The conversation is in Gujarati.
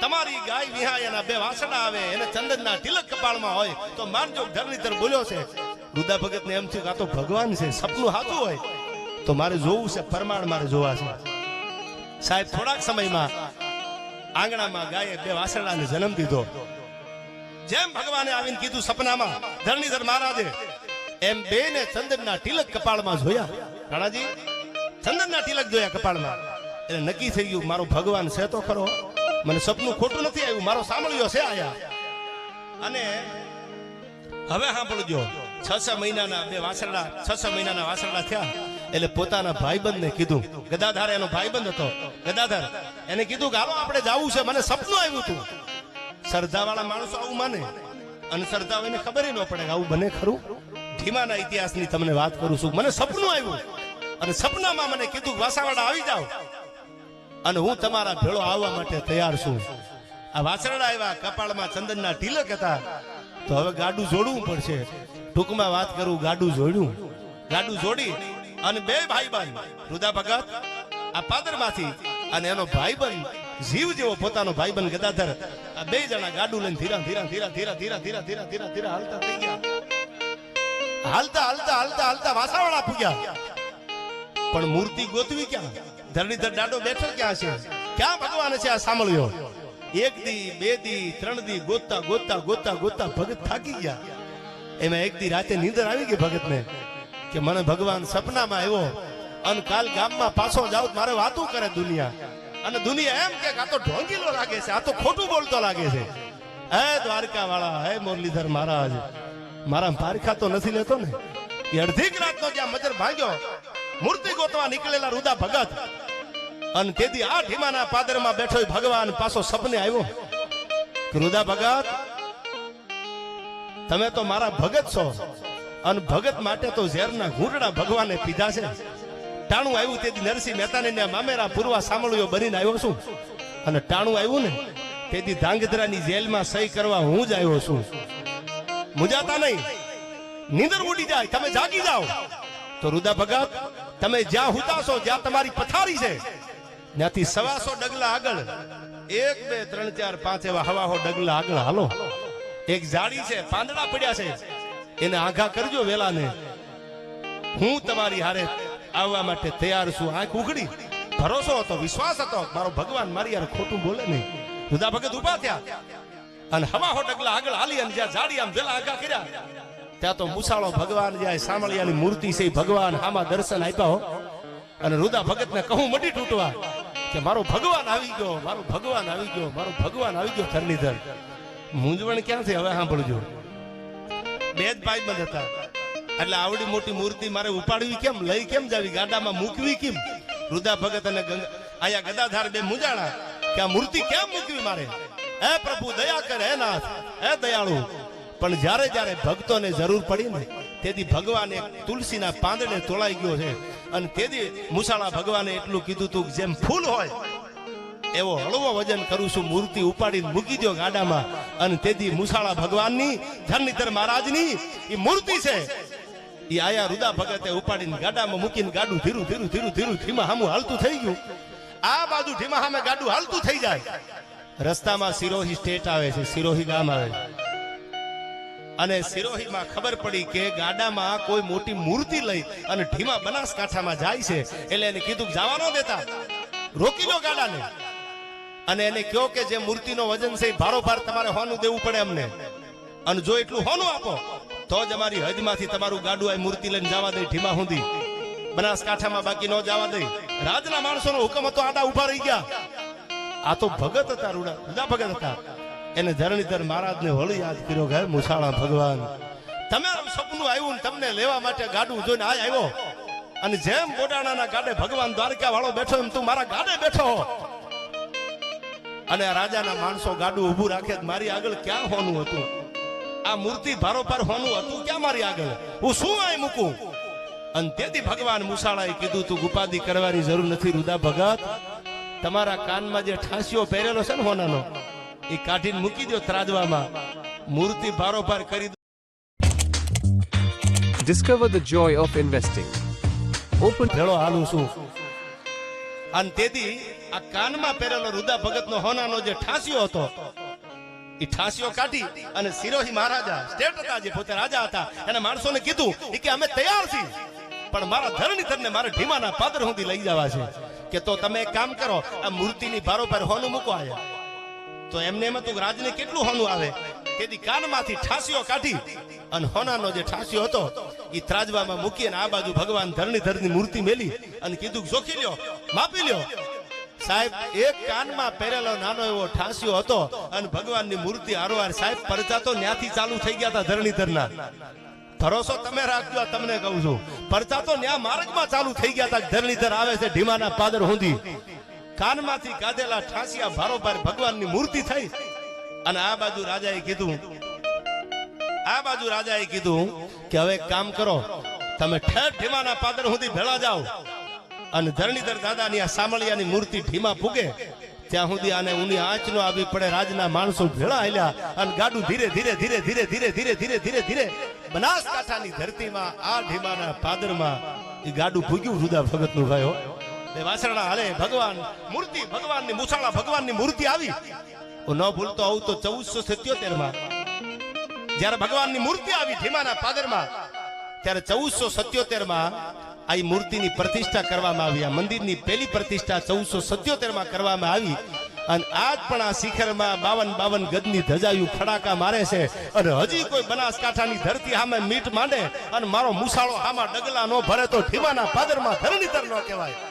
તમારી ગાય બે વાસણા આવે, એને ચંદનના તિલક કપાળમાં હોય, તો માનજો ધરણીધર બોલ્યો છે. રુદા ભગત ને એમ થયું કે આ તો ભગવાન છે, સપનું સાચું હોય. તો મારે જોવું છે, પરમાણ મારે જોવા છે. સાહેબ, થોડાક સમયમાં આંગણામાં ગાયે બે વાસણાને જન્મ દીધો. જેમ ભગવાને આવીને કીધું સપનામાં, ધરણીધર મહારાજે, એમ બે ને ચંદનના તિલક કપાળમાં જોયા. રાણાજી, ચંદનના તિલક જોયા કપાળમાં. એટલે નક્કી થઈ ગયું, મારો ભગવાન છે તો ખરો. મને સપનું ખોટું નથી આવ્યું, મારો સાંભળ્યો છે આયા. અને હવે સાંભળજો છ છ મહિનાના બે વાસરડા છ છ મહિનાના વાસરડા થયા. એટલે પોતાના ભાઈબંધને કીધું. ગદાધાર એનો ભાઈબંધ હતો. ગદાધાર, એને કીધું કે, હાલો, આપણે જવું છે. મને સપનું આવ્યું હતું. શ્રદ્ધાવાળા માણસો આવું માને. અને શ્રદ્ધા એને ખબર ન પડે આવું બને ખરું. ધીમાના ઇતિહાસની તમને વાત કરું છું. મને સપનું આવ્યું. અને સપનામાં મને કીધું વાસાવાડા આવી જાઓ. અને હું તમારા ભેળો આવવા માટે તૈયાર છું. આ વાસરડા આવ્યા, કપાળમાં ચંદનના તિલક હતા. તો હવે ગાડું જોડવું પડશે. ટૂંકમાં વાત કરું, ગાડું જોડ્યું. ગાડું જોડી અને બે ભાઈબંધ. રુદા ભગત, આ પાદરમાંથી, અને એનો ભાઈબંધ, જીવ જેવો પોતાનો ભાઈબંધ ગદાધર, આ બે જણા ગાડું લઈને ધીરા ધીરા ધીરા ધીરા ધીરા ધીરા ધીરા ધીરા ધીરા હાલતા થઈ ગયા. હાલતા હાલતા હાલતા હાલતા વાસાવાળા પૂગ્યા. પણ મૂર્તિ ગોતવી ક્યાં? ધરણીધર દાડો બેઠો ક્યાં છે? ક્યાં ભગવાન છે આ સાંભળ્યો? એક દી, બે દી, ત્રણ દી ગોતતા ગોતતા ગોતતા ગોતતા ભગત થાકી ગયા. એમાં એક દી રાતે નીંદર આવી ગઈ ભગતને. કે મને ભગવાન સપનામાં આવ્યો અને કાલ ગામમાં પાછો જાઉં, મારે વાતું કરે દુનિયા. અને દુનિયા એમ કે આ તો ઢોંગીલો લાગે છે, આ તો ખોટું બોલતો લાગે છે. હે દ્વારકા વાળા હે મુરલીધર મહારાજ, મારા પારખા તો નથી લેતો ને. એ અડધી રાતનો જ્યાં મજર ભાગ્યો, મૂર્તિ ગોતવા નીકળેલા રુદા ભગત. અને તેથી આ ઢીમાના પાદરમાં બેઠો ભગવાન પાછો સપને આવ્યો. રુદા ભગત, તમે તો મારા ભગત છો. અને ભગત માટે તો ઝેરના ઘૂંટડા ભગવાને પીધા છે. ટાણું આવ્યું તેથી નરસિંહ મહેતાને ત્યાં મામેરા પૂર્વા સાંભળ્યો બનીને આવ્યો છું. અને ટાણું આવ્યું ને તેથી ધાંગધ્રાની જેલમાં સહી કરવા હું જ આવ્યો છું. મુજાતા નહીં. નીંદર ઉડી જાય. તમે જાગી જાઓ. તો રુદા ભગત, તમે જ્યાં હુતાશો, જ્યાં તમારી પથારી છે, ત્યાંથી સવાસો ડગલા આગળ, એક, બે, ત્રણ, ચાર, પાંચ એવા હવાહો ડગલા આગળ હાલો. એક ઝાડી છે, પાંદડા પડ્યા છે. એને આઘા કરજો વેલાને. હું તમારી હારે આવવા માટે તૈયાર છું. આંખ ઉઘડી. ભરોસો હતો, વિશ્વાસ હતો. મારો ભગવાન મારી યાર ખોટું બોલે નહીં. રુદા ભગત ઊભા થયા. અને હવાહો ડગલા આગળ હાલી અને જ્યાં જાડી આમ વેલા આઘા કર્યા, ત્યાં તો મુસાળો ભગવાન જાય સામળિયાની મૂર્તિ છે ભગવાન આમાં દર્શન આપ્યા હો. અને રુદા ભગત ને કહું મડી તૂટવા, કે મારો ભગવાન આવી ગયો, મારો ભગવાન આવી ગયો, મારો ભગવાન આવી ગયો ધરણીધર. મૂંઝવણ ક્યાંથી? હવે સાંભળજો. બે જ ભાઈબંધ હતા. એટલે આવડી મોટી મૂર્તિ મારે ઉપાડવી કેમ? લઈ કેમ જાવી? ગાડામાં મૂકવી કેમ? રુદા ભગત અને ગંગા આયા ગદાધાર બે મુજાણા કે આ મૂર્તિ કેમ મૂકવી મારે? હે પ્રભુ, દયા કર, હે નાથ, હે દયાળુ. પણ જ્યારે જ્યારે ભક્તોને જરૂર પડી ને, તેથી ભગવાન એક તુલસીના પાંદડે તોળાઈ ગયો છે. અને તેથી મુસાળા ભગવાને એટલું કીધું તું જેમ ફૂલ હોય એવો હળવો વજન કરું છું, મૂર્તિ ઉપાડીને મૂકી દો ગાડામાં. અને તેથી મુસાળા ભગવાનની ધરણીધર મહારાજની એ મૂર્તિ છે. એ આયા રુદા ભગતે ઉપાડીને ગાડામાં મૂકીને ગાડું ધીરું ધીરું ધીરું ધીરું, ધીમા હામું હાલતું થઈ ગયું. આ બાજુ ધીમા હામે ગાડું હાલતું થઈ જાય. રસ્તામાં સિરોહી સ્ટેટ આવે છે, સિરોહી ગામ આવે છે. અને સિરોહીમાં ખબર પડી કે ગાડામાં કોઈ મોટી મૂર્તિ લઈ અને ઢીમા બનાસકાંઠામાં જાય છે. એટલે એને કીધું જવા ન દેતા. રોકી લો ગાડાને. અને એને કહો કે જે મૂર્તિનો વજન છે ભારોભાર તમારે હોનું દેવું પડે અમને. અને જો એટલું હોનું આપો, તો જ અમારી હજમાંથી તમારું ગાડું આ મૂર્તિ લઈને જવા દે ઢીમા સુધી બનાસકાંઠામાં બાકી ન જવા દે. રાજના માણસોનો હુકમ હતો, આડા ઊભા રહી ગયા. આ તો ભગત હતા, રૂડા રૂડા ભગત હતા. એને ધરણીધર મહારાજને વળી યાદ કર્યો કે મુસાળા ભગવાન, તમે સપનું આવ્યું તમને લેવા માટે ગાડું જોઈને આ આવ્યો. અને જેમ બોડાણાના ગાડે ભગવાન દ્વારકા વાળો બેઠો, એમ તું મારા ગાડે બેઠો. અને રાજાના માણસો ગાડું ઊભું રાખે મારી આગળ ક્યાં હોનું હતું? આ મૂર્તિ ભારોભાર હોનું હતું? ક્યાં મારી આગળ? હું શું આય મૂકું? અને તેથી ભગવાન મુસાળાએ કીધું તું ઉપાધિ કરવાની જરૂર નથી રુદા ભગત. તમારા કાનમાં જે ઠાંસીઓ પહેરેલો છે ને હોનાનો એ કાઢીને મૂકી દો ત્રાજવામાં. મૂર્તિ ભારોભાર કરી દો. Discover the joy of investing. Open ભેળો હાલું છું. અને તેથી આ કાનમાં પહેરેલો રુદા ભગતનો હોનાનો જે ઠાસ્યો હતો, એ કે કે મૂર્તિની ભારોભાર હોનું મૂકો આયા તો એમને એમ હતું કે રાજને કેટલું હોનું આવે? તેથી કાનમાંથી ઠાસીઓ કાઢી અને હોનાનો જે ઠાંસીઓ હતો એ ત્રાજવામાં મૂકી અને આ બાજુ ભગવાન ધરણીધરની મૂર્તિ મેલી અને કીધું કે, જોખી લ્યો, માપી લ્યો સાહેબ, એક કાનમાં પહેરેલો નાનો એવો ઠાંસ્યો હતો અને ભગવાનની મૂર્તિ હારોહાર સાહેબ પરચા તો ન્યાથી ચાલુ થઈ ગયા હતા ધરણીધરના. ભરોસો તમે રાખજો તમને કહું છું. પરચા તો ન્યા માર્ગમાં ચાલુ થઈ ગયા હતા. ધરણીધર આવે છે, ઢીમાના પાદર હુંધી કાનમાંથી કાઢેલા ઠાંસિયા ભારોભાર ભગવાનની મૂર્તિ થઈ. અને આ બાજુ રાજાએ કીધું, આ બાજુ રાજાએ કીધું કે હવે કામ કરો, તમે ઠેર ઢીમાના પાદર સુધી ભેળા જાઓ. અને ધરણીધર દાદાની આ સામળિયાની મૂર્તિ ઢીમા ફૂગે ત્યાં સુધી આને ઊની આંચનો આવી પડે, રાજના માણસો ભેળા આલ્યા અને ગાડું ધીરે ધીરે ધીરે ધીરે ધીરે ધીરે ધીરે ધીરે ધીરે બનાસકાંઠાની ધરતીમાં, આ ઢીમાના પાદરમાં એ ગાડું ભૂગ્યું રુદા ભગતનું ભાઈઓ બે વાસરણા હાલે, ભગવાન, મૂર્તિ, ભગવાનની મુસાળા ભગવાનની મૂર્તિ આવી. હું ન ભૂલતો આવું તો ચૌદસો સિત્યોતેરમાં જ્યારે ભગવાનની મૂર્તિ આવી ઢીમાના પાદરમાં, ત્યારે ચૌદસો સત્યોતેરમાં આ મૂર્તિની પ્રતિષ્ઠા કરવામાં આવી. આ મંદિરની પહેલી પ્રતિષ્ઠા ચૌદસો સત્યોતેરમાં કરવામાં આવી. અને આજ પણ આ શિખરમાં બાવન બાવન ગજની ધજાયું ફડાકા મારે છે. અને હજી કોઈ બનાસકાંઠાની ધરતી સામે મીટ માંડે અને મારો મુસાળો આમાં ડગલા નો ભરે તો ઠીમાના પાદરમાં ધરણીતર ન કહેવાય.